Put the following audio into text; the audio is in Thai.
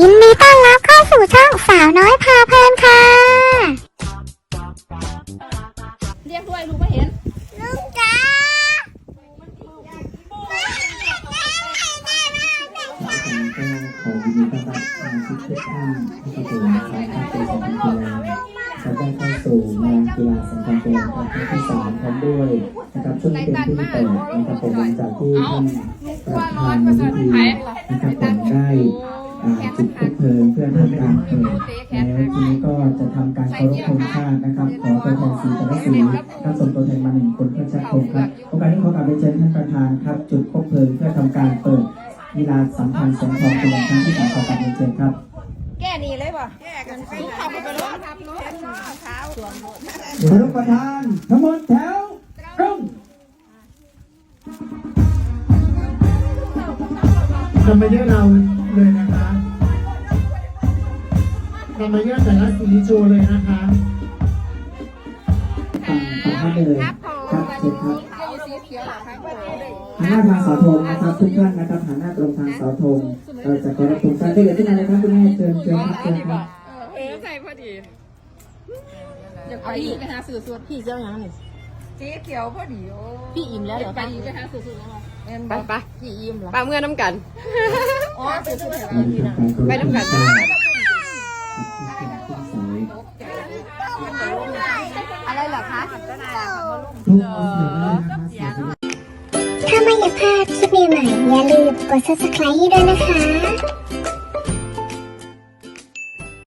ยินดีต้อนรับเข้าสู่ช่องสาวน้อยพาเพลินค่ะ เรียกด้วยลูกไม่เห็นลุงจ้าก็ขอยินดีต้อนรับสมาชิกทุกท่านที่เข้าสู่สายการกีฬาสัมพันธ์กีฬาจะได้เข้าสู่งานกีฬาสัมพันธ์กีฬาครั้งที่สามพร้อมด้วยนะครับช่งนี้เป็นที่เปิดนะครับผมหลังจากที่ท่านประธานในพิธีนะครับผมได้อ่ จุดคบเพลิงเพื่อทำการเปิดแล้วทีนี้ก็จะทำการเคารพธงชาตินะครับ ขอตัวแทนสีแต่ละสีท่านส่งตัวแทนมาหนึ่งคนเพื่อชักธงครับโอกาสนี้ขอกราบเรียนเชิญท่านประธานครับ จุดคบเพลิงเพื่อทำการเปิดกีฬาสัมพันธ์สงทองเป็นครั้งที่สามขอการเรียนเชิญครับแก้นี่เลยป่ะแก้กันลูกขับไปเลยขับรถเท้าสวมเดี๋ยวประธานทั้งหมดแถวตรงทำมาเยอะเราเลยนะคะทำมาเยอะแต่ละสีโชว์เลยนะคะฟังฟังท่านเลยครับเชิญครับสีเขียวครับหันหน้าทางเสาธงนะครับทุกท่านนะครับหันหน้าตรงทางเสาธงเราจะขอรับธงชาติได้เลยที่ไหนเลยครับคุณแม่เชิญเชิญครับเชิญครับเออใส่พอดีอยากไปอีกไปหาสื่อสวดพี่เจ้าหยังนี่สีเขียวพอดีโอ้พี่อิ่มแล้วเหรอไปคะอีกไปหาสื่อสวดแล้วไปไปพี่อิ่มเหรอปลาเมื่อน้ำกันอ๋อสื่อสวดไปน้ำกัน เดี๋ยวนะครับเสียงถ้าไม่อยากพลาดคลิปใหม่ๆอย่าลืมกด subscribe ให้ด้วยนะคะ